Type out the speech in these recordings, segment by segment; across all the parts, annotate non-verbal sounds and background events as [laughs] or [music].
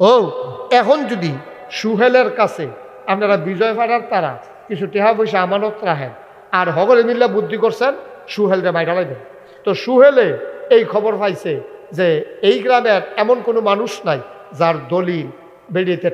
ও, এখন যদি সুহেলের কাছে আপনারা বিজয় পাড়ার তারা কিছু টেহা পয়সা আমানত রাখেন, আর হগলে মিল্লা বুদ্ধি করছেন সুহেলরে মাইরা লাগবেন তো সুহেলে এই খবর পাইছে যে এই গ্রামের এমন কোনো মানুষ নাই যার দলিল বেরিয়েতে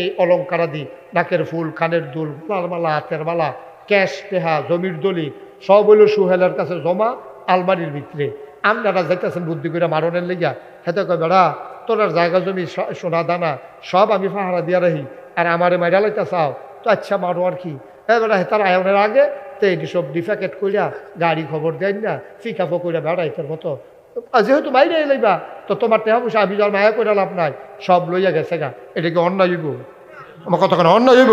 এই অলঙ্কারাদি, নাকের ফুল, কানের দুল লাল মালা হাতের মালা, ক্যাশ, টেহা, জমির দলিল, সব হইল সুহেলের কাছে জমা, আলমারির ভিতরে। আপনারা যাইতেছেন বুদ্ধি করে মারণের লেগা হেতে কয়, বেড়া তোরার জায়গা জমি সোনা দানা, সব আমি পাহারা দিয়া রাখি। আর আমারে মাইরা চাও, তো আচ্ছা মারো আর কি। তার বেড়া হেতার আয়নের আগে তো এটি সব ডিফেকেট কইরা গাড়ি খবর দেন না, ফিকাফো কইরা বেড়াইতার মতো। যেহেতু বাইরে এলাইবা তো তোমার টেহা পয়সা আমি যার মায়া করে লাভ নাই, সব লইয়া গেছে গা। এটা কি অন্যায় হইব? আমার কতক্ষণ অন্যায় হইব।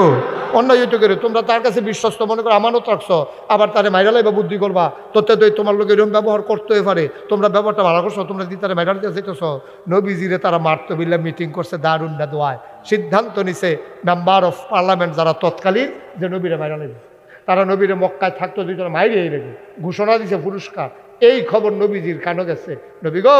অন্যায় হইতে করে তোমরা তার কাছে বিশ্বস্ত মনে করো, আমানত রাখছো। আবার তারে মাইরা লাইবা, বুদ্ধি করবা। তোতে তো তোমার লোক এরকম ব্যবহার করতে পারে। তোমরা ব্যবহারটা ভালো করছ, তোমরা দি তারা মাইরা দিতে চাইতেছ? নবীজিরে তারা মারতে বিল্লা মিটিং করছে দারুণ না দোয়ায়। সিদ্ধান্ত নিছে মেম্বার অফ পার্লামেন্ট যারা তৎকালীন যে নবীরে মাইরা লাইবে। তারা নবীরে মক্কায় থাকতো, দুইজন মাইরে লেগে ঘোষণা দিছে পুরস্কার। এই খবর নবীজির কানো গেছে। নবী গো,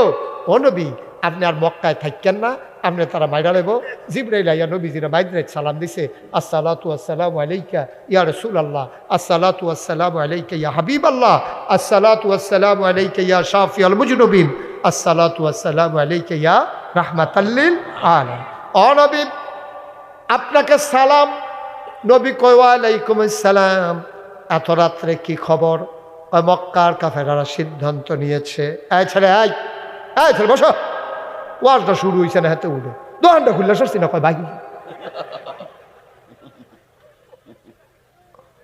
ও নবী, আপনি আর মক্কায় থাকেন না। আপনি তারা মাইরা লেব। জিব্রাইল ইয়া নবীজিরা মাইদ্রাইত সালাম দিছে, আসসালাতু আসসালামু আলাইকা ইয়া রাসূলুল্লাহ, আসসালাতু আসসালামু আলাইকা ইয়া হাবিবাল্লাহ, আসসালাতু আসসালামু আলাইকা ইয়া শাফিয়াল মুজনুবিন, আসসালাতু আসসালামু আলাইকা ইয়া রাহমাতাল্লিল আলামিন। ও নবী, আপনাকে সালাম। নবী কয়ালাইকুম সালাম এত রাত্রে কি খবর? মক্কার কাফেরারা সিদ্ধান্ত নিয়েছে। এই ছেলে এই ছেলে, বসো। ওয়াজটা শুরু হয়েছে না হাতে উঠে। দোকানটা খুললে সরছি না, কয় ভাই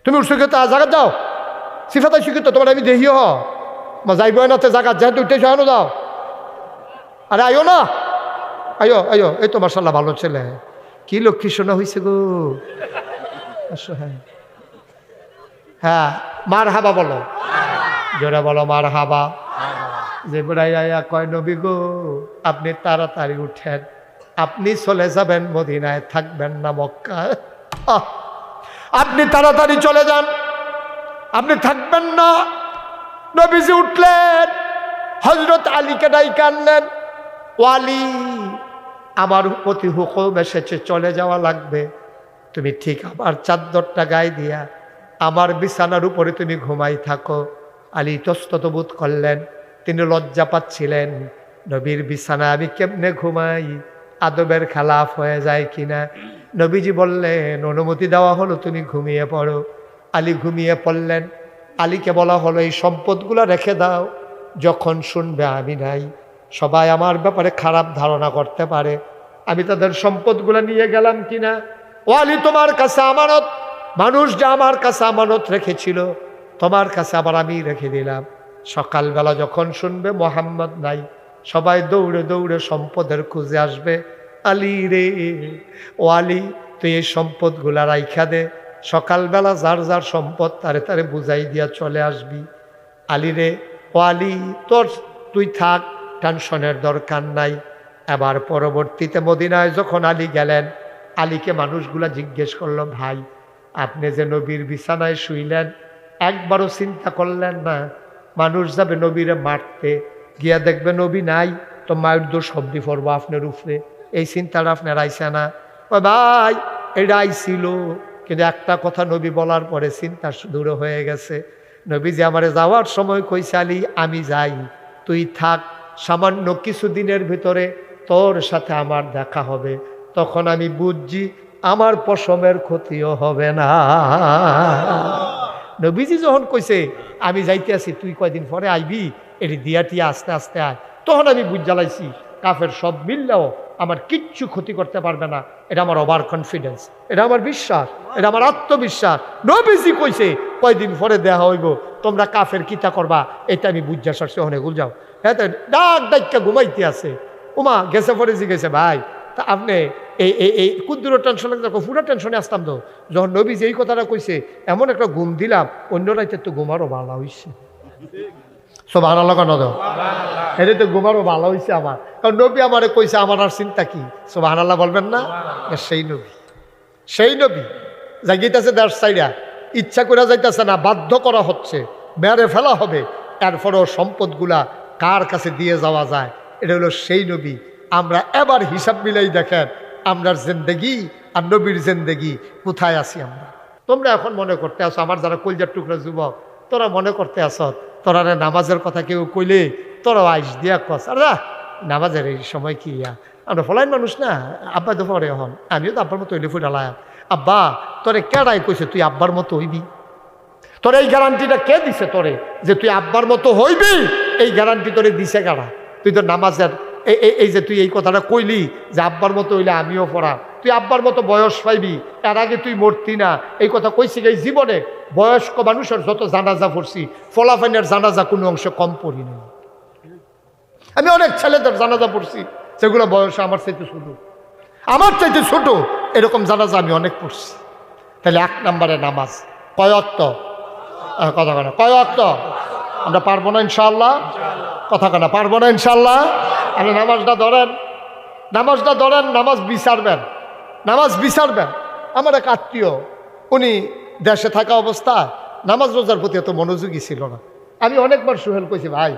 তুমি উঠছো তা জাগাত যাও সিফাতাই শিখিত তোমার আমি দেখিও হ। মা যাইব না তে জাগাত, যেহেতু যাও দাও। আরে আইও না। আইও আইও। এই তো মার্শাল্লাহ ভালো ছেলে। কি লক্ষ্মী শোনা হয়েছে গো। আসো হ্যাঁ। হ্যাঁ মার হাবা বলো। জোরে বলো মার হাবা যে বুড়াই আয়া কয় নবী গো আপনি তাড়াতাড়ি উঠেন। আপনি চলে যাবেন মদিনায় থাকবেন না মক্কায় আহ, আপনি তাড়াতাড়ি চলে যান। আপনি থাকবেন না। নবীজি উঠলেন হজরত আলীকে ডাইকে আনলেন। ওয়ালি আমার প্রতি হুকুম এসেছে চলে যাওয়া লাগবে। তুমি ঠিক আমার চাদরটা গায়ে দিয়া আমার বিছানার উপরে তুমি ঘুমাই থাকো। আলী তস্তত বোধ করলেন। তিনি লজ্জা পাচ্ছিলেন। নবীর বিছানা আমি কেমনে ঘুমাই? আদবের খেলাফ হয়ে যায় কিনা? নবীজি বললেন, অনুমতি দেওয়া হলো, তুমি ঘুমিয়ে পড়ো। আলী ঘুমিয়ে পড়লেন। আলীকে বলা হলো, এই সম্পদগুলো রেখে দাও। যখন শুনবে আমি নাই। সবাই আমার ব্যাপারে খারাপ ধারণা করতে পারে। আমি তাদের সম্পদগুলো নিয়ে গেলাম কিনা? ও আলী, তোমার কাছে আমানত। মানুষ যা আমার কাছে আমানত রেখেছিল, তোমার কাছে আবার আমি রেখে দিলাম। সকালবেলা যখন শুনবে মোহাম্মদ নাই, সবাই দৌড়ে দৌড়ে সম্পদের খুঁজে আসবে। আলী রে, ও আলী, তুই এই সম্পদগুলা রাইখা দে। সকালবেলা যার যার সম্পদ তারে তারে বুঝাই দিয়া চলে আসবি। আলী রে, ও আলী, তোর, তুই থাক, টেনশনের দরকার নাই। এবার পরবর্তীতে মদিনায় যখন আলী গেলেন, আলীকে মানুষগুলা জিজ্ঞেস করল, ভাই, আপনি যে নবীর বিছানায় শুইলেন, একবারও চিন্তা করলেন না মানুষ যাবে নবীরে মারতে, গিয়া দেখবে নবী নাই, তো মায়ের দোষ শব্দি পড়ব আপনার উপরে। এই চিন্তাটা আপনার আইসে না। ভাই, এটা আইছিল। কিন্তু একটা কথা নবী বলার পরে চিন্তা দূর হয়ে গেছে। নবী যে আমারে যাওয়ার সময় কইছে, আলী, আমি যাই। তুই থাক। সামান্য কিছুদিনের ভিতরে তোর সাথে আমার দেখা হবে। তখন আমি বুঝছি আমার পশমের ক্ষতিও হবে না। নবীজি যখন কইছে আমি যাইতে আছি তুই কয়দিন পরে আইবি? এটি দিয়া টিয়া আস্তে আস্তে আয়। তখন আমি বুঝ জ্বালাইছি, কাফের সব মিললেও আমার কিচ্ছু ক্ষতি করতে পারবে না। এটা আমার ওভার কনফিডেন্স এটা আমার বিশ্বাস, এটা আমার আত্মবিশ্বাস। নবীজি কইছে, কয়দিন পরে দেয়া হইব, তোমরা কাফের কিতা করবা? এটা আমি বুঝা সারছি অনেক যাও হ্যাঁ ডাক ডাক্কা ঘুমাইতে আছে। উমা, গেছে পরে গেছে, ভাই, তা আপনি এই এই এই ক্ষুদ্র টেনশনে দেখো পুরো টেনশনে আসতাম তো যখন নবী যেই কথাটা কইছে এমন একটা ঘুম দিলাম অন্য রাইতে তো ঘুমারও ভালো হইছে সব আনা লাগানো দাও এটা তো ঘুমারও ভালো হয়েছে আমার কারণ নবী আমারে কইছে আমার আর চিন্তা কি? সব আনাল্লাহ বলবেন না? সেই নবী। সেই নবী জাগিতেছে দেড় সাইডা ইচ্ছা করে যাইতেছে না বাধ্য করা হচ্ছে মেরে ফেলা হবে এরপরেও সম্পদগুলা কার কাছে দিয়ে যাওয়া যায়? এটা হলো সেই নবী। আমরা এবার হিসাব মিলাই দেখেন আমরার জেন্দেগি আর নবীর জেন্দেগি, কোথায় আছি আমরা? তোমরা এখন মনে করতে আসো আমার যারা কলজার টুকরা যুবক, তোরা মনে করতে আস তোরা নামাজের কথা কেউ কইলে তোরা আইস দিয়া কস, আর নামাজের এই সময় কি ইয়া? আমরা ফলাইন মানুষ না, আব্বা তো পরে হন আমিও তো আব্বার মতো হইলে ফুটালাম আব্বা, তোরে কেডাই কইছে তুই আব্বার মতো হইবি? তোর এই গ্যারান্টিটা কে দিছে তোরে যে তুই আব্বার মতো হইবি? এই গ্যারান্টি তোরে দিছে কারা? তুই তো নামাজের এই যে তুই এই কথাটা কইলি যে আব্বার মতো হইলে আমিও পড়া তুই আব্বার মতো বয়স পাইবি, এর আগে তুই মরতি না। এই কথা কইছি এই জীবনে বয়স্ক মানুষের যত জানাজা পড়ছি ফলাফাইনের জানাজা কোনো অংশ কম পড়ি নাই। আমি অনেক ছেলেদের জানাজা পড়ছি, যেগুলো বয়স আমার চাইতে ছোট। আমার চাইতে ছোট, এরকম জানাজা আমি অনেক পড়ছি। তাহলে এক নম্বরে নামাজ। কয় অক্ত? কথা কেনা কয় আমরা পারব না ইনশাল্লাহ কথা কেনা পারব না ইনশাল্লাহ আপনি নামাজটা ধরেন নামাজটা ধরেন, নামাজ বিচারবেন নামাজ বিচারবেন। আমার এক আত্মীয়, উনি দেশে থাকা অবস্থা নামাজ রোজার প্রতি এত মনোযোগী ছিল না। আমি অনেকবার সুহেল কইছি, ভাই,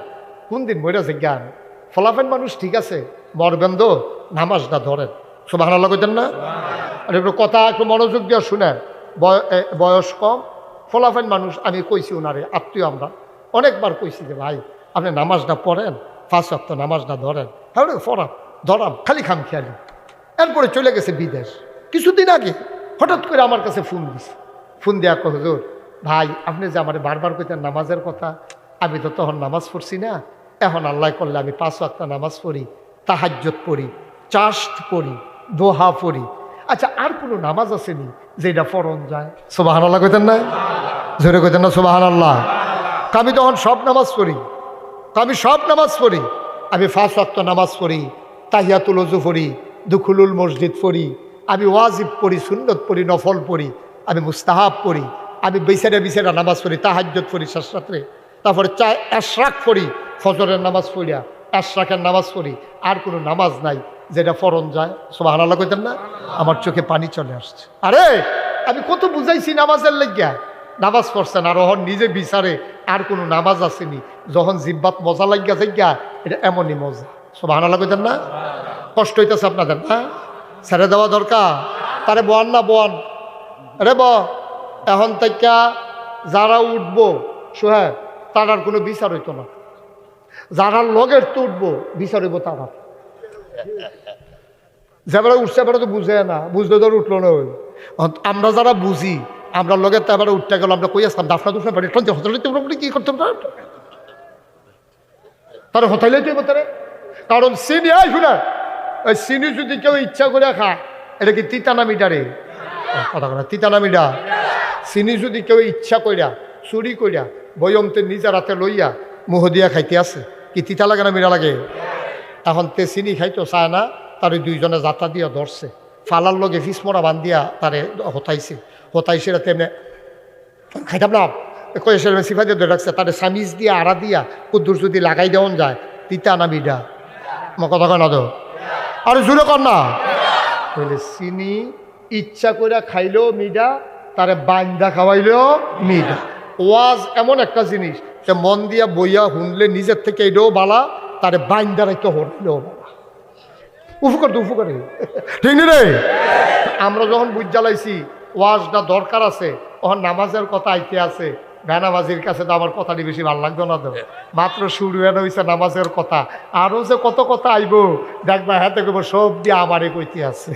কোন দিন মরেছে জ্ঞান? ফলাফেন মানুষ ঠিক আছে, মরবেন তো, নামাজটা ধরেন। সব ভালো কইতেন না? আর একটু কথা, একটু মনোযোগ দিয়ে শুনেন। বয়- বয়স কম ফলাফেন মানুষ, আমি কইছি ওনারে আত্মীয় আমরা। অনেকবার কইছি যে, ভাই, আপনি নামাজটা পড়েন ফাঁস অক্ত নামাজটা ধরেন হ্যাঁ ফরাম ধরাম, খালি খাম খেয়ালি। এরপরে চলে গেছে বিদেশ। কিছুদিন আগে হঠাৎ করে আমার কাছে ফোন দিছে। ফোন দেওয়া কো হুজুর, ভাই, আপনি যে আমার বারবার কইতেন নামাজের কথা, আমি তো তখন নামাজ পড়ছি না। এখন আল্লাহ করলে আমি পাঁচ ওয়াক্ত নামাজ পড়ি তাহাজ্জত পড়ি চাষ্ট পড়ি, দোহা পড়ি। আচ্ছা আর কোনো নামাজ আসেনি যেটা ফরন যায়? সোবাহান আল্লাহ কইতেন না? জোরে কইতেন না সোবাহান আল্লাহ আমি তখন সব নামাজ পড়ি। আমি সব নামাজ পড়ি। আমি ফাঁস ওয়াক্ত নামাজ পড়ি, তাহিয়াতুল অজু পড়ি, দুখুলুল মসজিদ পড়ি, আমি ওয়াজিব পড়ি, সুন্নত পড়ি, নফল পড়ি, আমি মুস্তাহাব পড়ি, আমি বিছানা বিছানা নামাজ পড়ি তাহাজ্জত পড়ি শাস্ত্রাত্রে তারপরে চা এশরাক পড়ি, ফজরের নামাজ পড়িয়া এশরাকের নামাজ পড়ি, আর কোনো নামাজ নাই, যেটা ফরন যায় সব হানাল্লা কইতেন না, আমার চোখে পানি চলে আসছে। আরে, আমি কত বুঝাইছি নামাজের লেগিয়া। নামাজ পড়ছেন আর ওহন নিজে বিচারে আর কোনো নামাজ আসেনি। যখন জিব্বাত মজা লাগিয়া যাইয়া এটা এমনই মজা। সব হানাল্লা কইতেন না? কষ্ট হইতেছে আপনাদের, না? ছেড়ে দেওয়া দরকার। তারে বয়ান না, বয়ান। আরে ব, এখন থেকে যারা উঠবো তার আর কোনো বিচার হইতো না। যারা লগের তো উঠবো, বিচার হইব তারা। যেবারে উঠছে, এবারে তো বুঝে না। বুঝলে ধর উঠল না আমরা যারা বুঝি আমরা লগের তো এবারে উঠতে গেল, আমরা কই আসতাম দাফনা দুফনা বাড়ি টনতে হতালে তোমরা কি করতাম না তার হতাইলে তুই তারে। কারণ চিনি আই শুনে ওই চিনি যদি কেউ ইচ্ছা করে খা, এটা কি তিতানা মিটারে? কথা কথা তিতানা মিটা চিনি যদি কেউ ইচ্ছা কইরা, চুরি কইরা, বয়মতে নিজের হাতে লইয়া মুহ দিয়া খাইতে আছে কি তিতা লাগে না মিরা লাগে? এখন তে চিনি খাইতো চায় না, তার দুইজনে যাত্রা দিয়া ধরছে। ফালার লগে ফিসমরা বান্ধিয়া তারে হতাইছে। হতাইছে তেমনি খাইতাম না। কয়ে সেরকম সিফা দিয়ে ধরে রাখছে তারে সামিজ দিয়া, আড়া দিয়া, কুদ্দুর যদি লাগাই দেওয়ান যায়, তিতা না বিডা। আমার কথা কয় না তো? আর জুড়ে কর না। বলে চিনি ইচ্ছা করে খাইলেও মিডা, তারে বান্দা খাওয়াইলেও মিডা। ওয়াজ এমন একটা জিনিস যে মন দিয়া বইয়া শুনলে নিজের থেকে এটাও বালা, তারে বাইন্দা রাখতে হলেও বালা। উপকার তো উপকার ঠিক রে? আমরা যখন বুঝ জ্বালাইছি ওয়াজটা দরকার আছে তখন নামাজের কথা আইতে আছে, বেনামাজির কাছে তো আমার কথাটি বেশি ভালো লাগতো না তো। মাত্র শুরু হয়ে হয়েছে নামাজের কথা আরও যে কত কথা আইব, দেখবা হাতে কইব, সব দিয়ে আমারে কইতে আছে।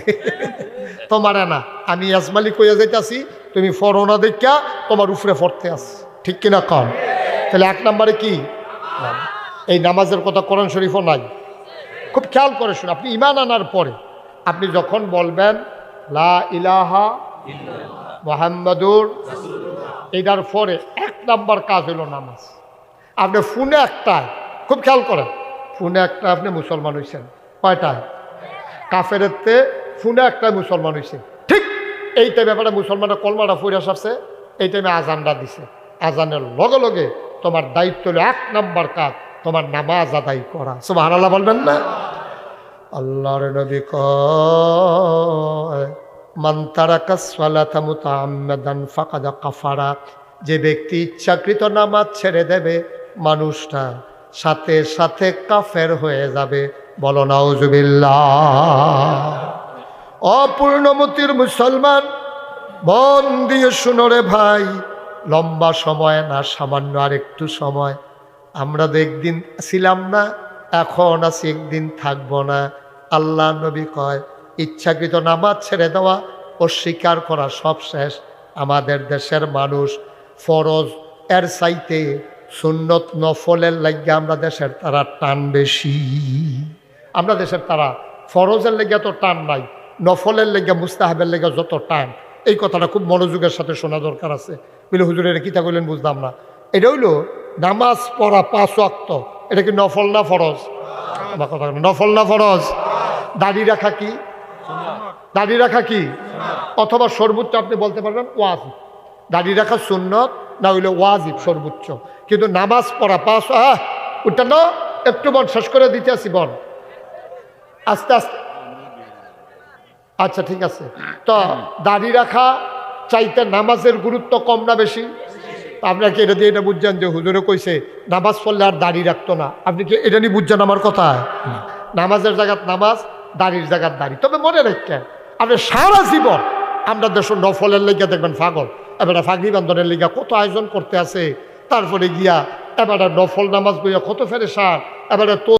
[laughs] তোমার না, আমি আজমালি কইয়া যাইতাছি, তুমি ফরনা দেখা তোমার উপরে ফরতে আস ঠিক কিনা কম তাহলে এক নম্বরে কি? এই নামাজের কথা কোরআন শরীফও নাই। খুব খেয়াল করে শুনে, আপনি ইমান আনার পরে আপনি যখন বলবেন, লা ইলাহা মোহাম্মদুর এটার পরে এক নাম্বার কাজ হলো নামাজ। আপনি ফোনে একটায়, খুব খেয়াল করেন, ফোনে একটা আপনি মুসলমান হয়েছেন কয়টায়? কাফেরেতে ফোনে একটা মুসলমান হয়েছে ঠিক এই টাইমে ব্যাপারে মুসলমানের কলমাটা ফুরে আসছে এই টাইমে আজানটা দিছে। আজানের লগে লগে তোমার দায়িত্ব হলো এক নাম্বার কাজ, তোমার নামাজ আদায় করা। সব আল্লাহ বলবেন না? আল্লাহর নবী কয় যে ব্যক্তি ইচ্ছাকৃত নামাজ ছেড়ে দেবে, মানুষটা সাথে সাথে কাফের হয়ে যাবে। বলো, নাউজুবিল্লাহ। অপূর্ণমতির মুসলমান, মন দিয়ে শুনো রে ভাই, লম্বা সময় না, সামান্য আর একটু সময়। আমরা তো একদিন ছিলাম না, এখন আছি একদিন থাকব না। আল্লাহ নবী কয় ইচ্ছাকৃত নামাজ ছেড়ে দেওয়া ও অস্বীকার করা সব শেষ। আমাদের দেশের মানুষ ফরজ, এর চাইতে সুন্নত নফলের লাগিয়ে আমরা দেশের তারা টান বেশি। আমরা দেশের তারা ফরজের লেগে তো টান নাই, নফলের লেগে মুস্তাহাবের লেগে যত টান। এই কথাটা খুব মনোযোগের সাথে শোনা দরকার আছে। বলে হুজুরের কিতা করলেন বুঝলাম না। এটা হইল নামাজ পড়া পাঁচ অক্ত এটা কি নফল না ফরজ? আমার কথা নফল না ফরজ? দাড়ি রাখা কি? দাড়ি রাখা কি? অথবা সর্বোচ্চ আপনি বলতে পারবেন ওয়াজিব। দাড়ি রাখা সুন্নত না হইলে ওয়াজিব সর্বোচ্চ। কিন্তু নামাজ পড়া পাঁচ আহ ওটা না, একটু বন শেষ করে দিতে আসি বন আস্তে আস্তে। আচ্ছা ঠিক আছে। তো দাড়ি রাখা, চাইতে নামাজের গুরুত্ব কম না বেশি? আপনার কি এটা দিয়ে এটা বুঝছেন যে হুজুরে কইছে, নামাজ পড়লে আর দাড়ি রাখতো না? আপনি কি এটা নিয়ে বুঝছেন আমার কথা? নামাজের জায়গাত নামাজ দাড়ির জায়গার দাড়ি। তবে মনে রেখে আপনি সারা জীবন আমরা দেশ নফলের লেগে দেখবেন ফাগল এবারে ফাগরি বান্ধনের লেগে কত আয়োজন করতে আছে। তারপরে গিয়া এবারে নফল নামাজ বইয়া কত ফেরে সার এবারে তো